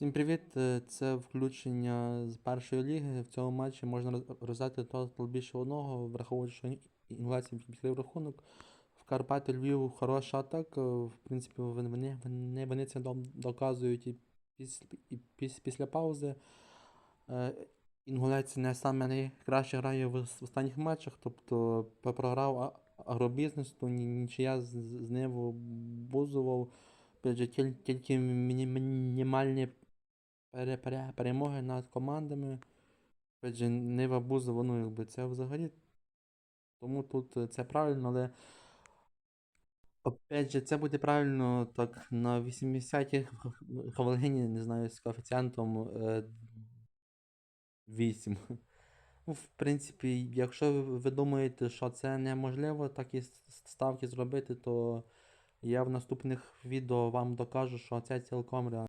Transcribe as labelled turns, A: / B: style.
A: Всім привіт! Е, Це включення з першої ліги. В цьому матчі можна роздати тотал більше одного, враховуючи, що інгулеція відкрив рахунок. В Карпати Львів хороша атака. В принципі, вони, вони, вони, це доказують і, після, і піс- після паузи. Е, Інгулець не саме найкраще грає в, останніх матчах, тобто програв агробізнес, то нічия з, з же, тіль- тільки міні- мінімальні пере, пере, перемоги над командами. Же, Нива Бузова, ну якби це взагалі. Тому тут е, це правильно, але. Опять же, це буде правильно так на 80-й хвилині, не знаю, з коефіцієнтом е, 8. Ну, в принципі, якщо ви думаєте, що це неможливо такі ставки зробити, то я в наступних відео вам докажу, що це цілком реально.